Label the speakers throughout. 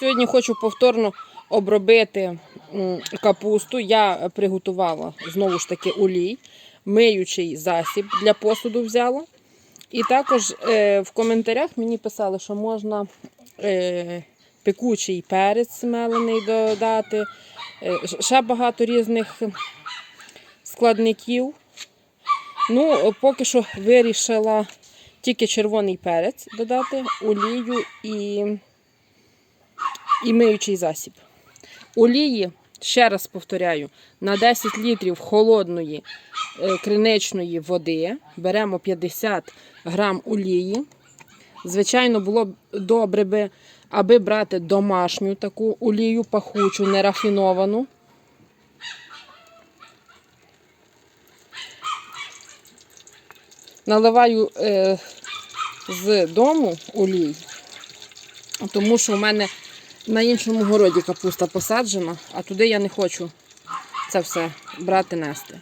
Speaker 1: Сьогодні хочу повторно обробити капусту. Я приготувала знову ж таки олій, миючий засіб для посуду взяла. І також е, в коментарях мені писали, що можна е, пекучий перець мелений додати. Е, ще багато різних складників. Ну, поки що вирішила тільки червоний перець додати, олію і і миючий засіб. Олії, ще раз повторяю, на 10 літрів холодної е, криничної води беремо 50 грам олії. Звичайно, було б добре, би, аби брати домашню таку олію пахучу, нерафіновану. Наливаю е, з дому олій, тому що в мене на іншому городі капуста посаджена, а туди я не хочу це все брати нести.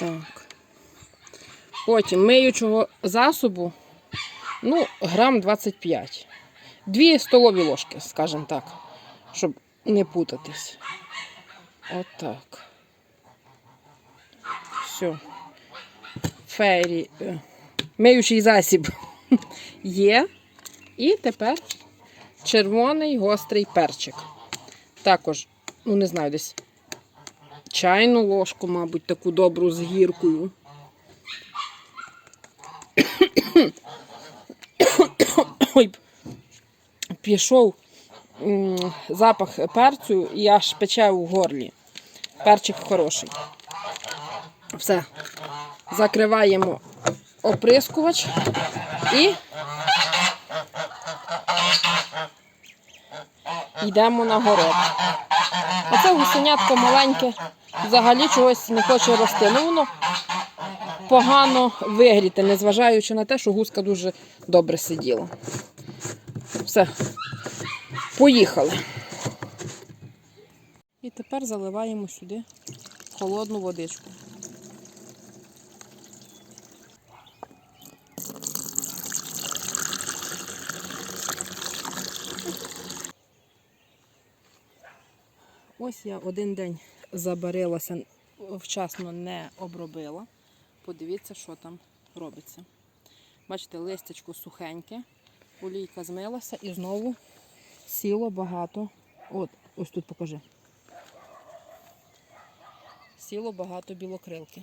Speaker 1: Так. Потім миючого засобу, ну, грам 25. Дві столові ложки, скажімо так, щоб не путатись. Отак. Все. Фейрі. е, Миючий засіб є. І тепер червоний гострий перчик. Також, ну не знаю, десь чайну ложку, мабуть, таку добру з гіркою. Ой, пішов запах перцю і аж пече у горлі. Перчик хороший. Все. Закриваємо оприскувач і йдемо на город. Оце гусенятко маленьке взагалі чогось не хоче рости. Ну воно погано вигріте, незважаючи на те, що гуска дуже добре сиділа. Все, поїхали. І тепер заливаємо сюди холодну водичку. Ось я один день забарилася, вчасно не обробила. Подивіться, що там робиться. Бачите, листячко сухеньке, олійка змилася і знову сіло багато. От, ось тут покажи. Сіло багато білокрилки.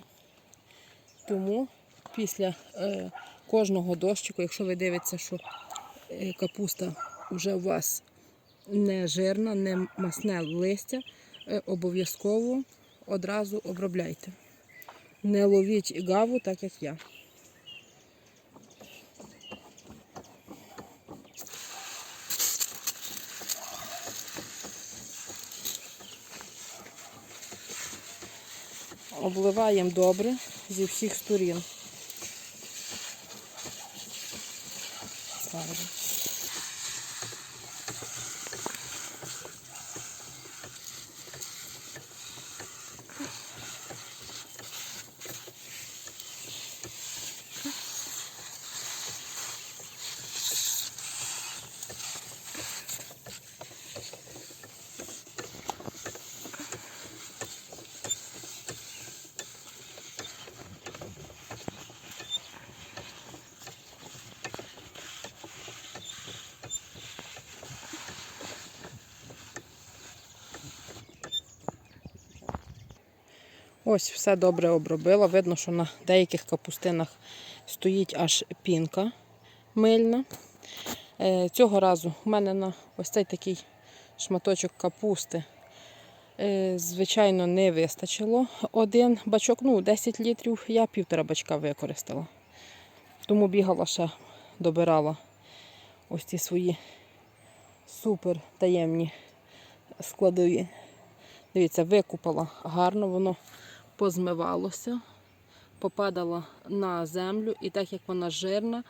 Speaker 1: Тому після е, кожного дощику, якщо ви дивитеся, що е, капуста вже у вас не жирна, не масне листя, е, обов'язково одразу обробляйте. Не ловіть гаву, так як я. Обливаємо добре зі всіх сторін. Ось все добре обробила. Видно, що на деяких капустинах стоїть аж пінка мильна. Е, Цього разу в мене на ось цей такий шматочок капусти, е, звичайно, не вистачило. Один бачок, ну 10 літрів, я півтора бачка використала. Тому бігала ще, добирала ось ці свої супер таємні складові. Дивіться, викупала гарно, воно позмивалося, попадало на землю, і так як вона жирна,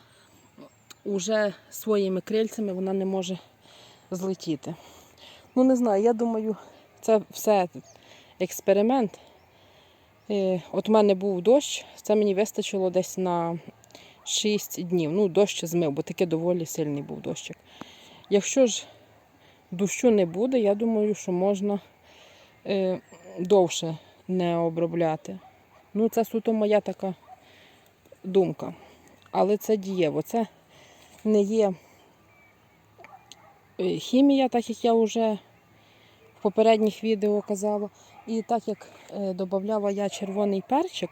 Speaker 1: уже своїми крильцями вона не може злетіти. Ну, не знаю, я думаю, це все експеримент. Е, От в мене був дощ, це мені вистачило десь на 6 днів. Ну, дощ змив, бо таки доволі сильний був дощик. Якщо ж дощу не буде, я думаю, що можна е, довше не обробляти. Ну, це суто моя така думка. Але це дієво. Це не є е, хімія, так як я вже в попередніх відео казала. І так як е, додавала я червоний перчик,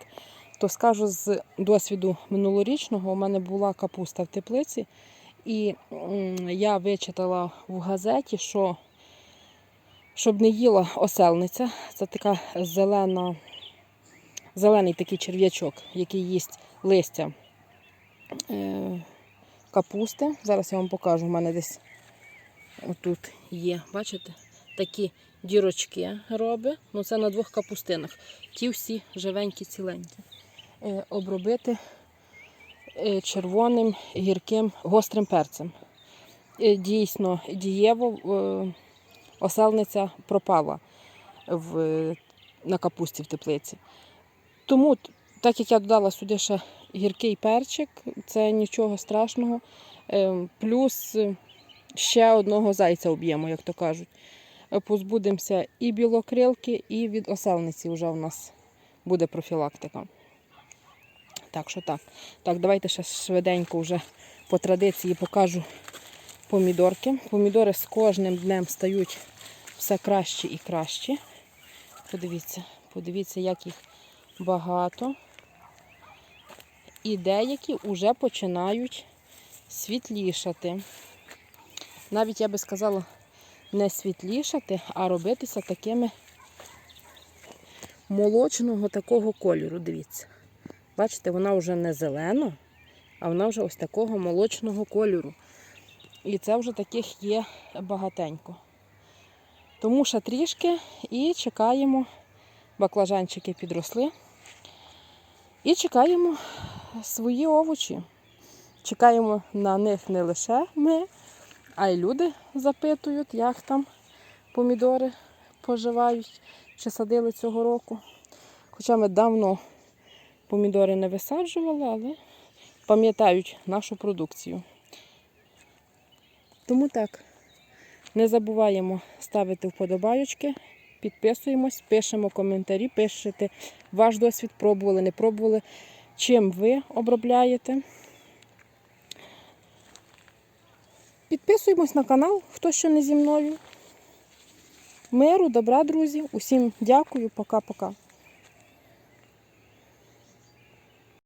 Speaker 1: то скажу з досвіду минулорічного, у мене була капуста в теплиці, і я вичитала в газеті, що щоб не їла оселниця, це така зелена, зелений такий черв'ячок, який їсть листя е, капусти. Зараз я вам покажу, у мене десь отут є, бачите, такі дірочки робить. Ну це на двох капустинах. Ті всі живенькі, ціленькі. Е, обробити е, червоним, гірким, гострим перцем. Дійсно, дієво оселниця пропала в, на капусті в теплиці. Тому, так як я додала сюди ще гіркий перчик, це нічого страшного. Е, Плюс е, ще одного зайця об'ємо, як то кажуть. Е, Позбудемося і білокрилки, і від оселниці вже в нас буде профілактика. Так що так. Так, давайте ще швиденько вже по традиції покажу помідорки. Помідори з кожним днем стають все краще і краще. Подивіться, подивіться, як їх багато. І деякі вже починають світлішати. Навіть я би сказала, не світлішати, а робитися такими молочного такого кольору. Дивіться. Бачите, вона вже не зелена, а вона вже ось такого молочного кольору. І це вже таких є багатенько. Тому ще трішки і чекаємо, баклажанчики підросли. І чекаємо свої овочі. Чекаємо на них не лише ми, а й люди запитують, як там помідори поживають, чи садили цього року. Хоча ми давно помідори не висаджували, але пам'ятають нашу продукцію. Тому так, не забуваємо ставити вподобайочки, підписуємось, пишемо коментарі, пишете ваш досвід, пробували, не пробували, чим ви обробляєте. Підписуємось на канал, хто ще не зі мною. Миру, добра, друзі. Усім дякую, пока-пока.